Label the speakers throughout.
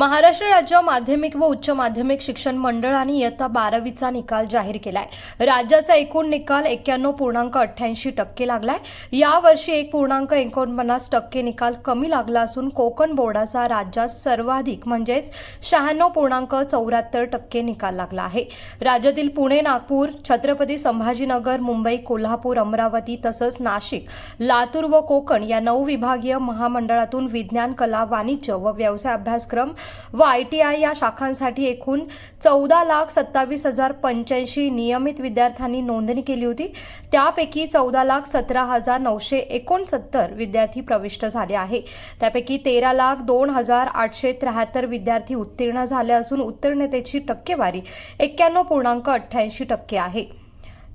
Speaker 1: महाराष्ट्र राज्य माध्यमिक व उच्च माध्यमिक शिक्षण मंडळाने इयत्ता बारावीचा निकाल जाहीर केलाय. राज्याचा एकूण निकाल एक्क्याण्णव पूर्णांक अठ्ठ्याऐंशी टक्के लागलाय. यावर्षी एक पूर्णांक एकोणपन्नास टक्के निकाल कमी लागला असून कोकण बोर्डाचा राज्यात सर्वाधिक म्हणजेच शहाण्णव पूर्णांक चौऱ्याहत्तर टक्के निकाल लागला आहे. राज्यातील पुणे नागपूर छत्रपती संभाजीनगर मुंबई कोल्हापूर अमरावती तसंच नाशिक लातूर व कोकण या नऊ विभागीय महामंडळातून विज्ञान कला वाणिज्य व व्यवसाय अभ्यासक्रम व आय टी आय या शाखांसाठी एकूण चौदा लाख सत्तावीस हजार पंच्याऐंशी नियमित विद्यार्थ्यांनी नोंदणी केली होती. त्यापैकी चौदा लाख सतरा हजार नऊशे एकोणसत्तर विद्यार्थी प्रविष्ट झाले आहे. त्यापैकी तेरा लाख दोन हजार आठशे त्र्याहत्तर विद्यार्थी उत्तीर्ण झाले असून उत्तीर्णतेची टक्केवारी एक्क्याण्णव पूर्णांक अठ्ठ्याऐंशी टक्के आहे.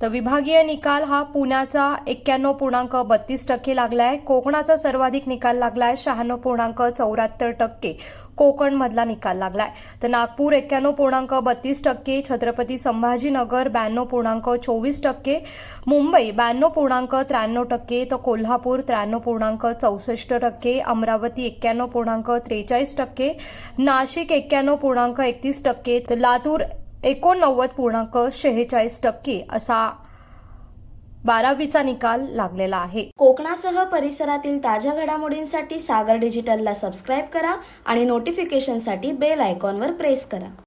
Speaker 1: तर विभागीय निकाल हा पुण्याचा एक्क्याण्णव पूर्णांक बत्तीस टक्के लागलाय. कोकणाचा सर्वाधिक निकाल लागला आहे शहाण्णव पूर्णांक चौऱ्याहत्तर टक्के. कोकणमधला निकाल लागलाय. तर नागपूर एक्क्याण्णव पूर्णांक बत्तीस टक्के छत्रपती संभाजीनगर ब्याण्णव पूर्णांक चोवीस टक्के मुंबई ब्याण्णव पूर्णांक त्र्याण्णव टक्के तर कोल्हापूर त्र्याण्णव पूर्णांक चौसष्ट टक्के अमरावती एक्क्याण्णव पूर्णांक त्रेचाळीस टक्के नाशिक एक्क्याण्णव पूर्णांक एकतीस टक्के तर लातूर एकोणनव्वद पूर्णांक शेहेचाळीस टक्के असा बारावीचा निकाल लागलेला आहे.
Speaker 2: कोकणासह परिसरातील ताज्या घडामोडींसाठी सागर डिजिटलला सबस्क्राईब करा आणि नोटिफिकेशनसाठी बेल आयकॉनवर प्रेस करा.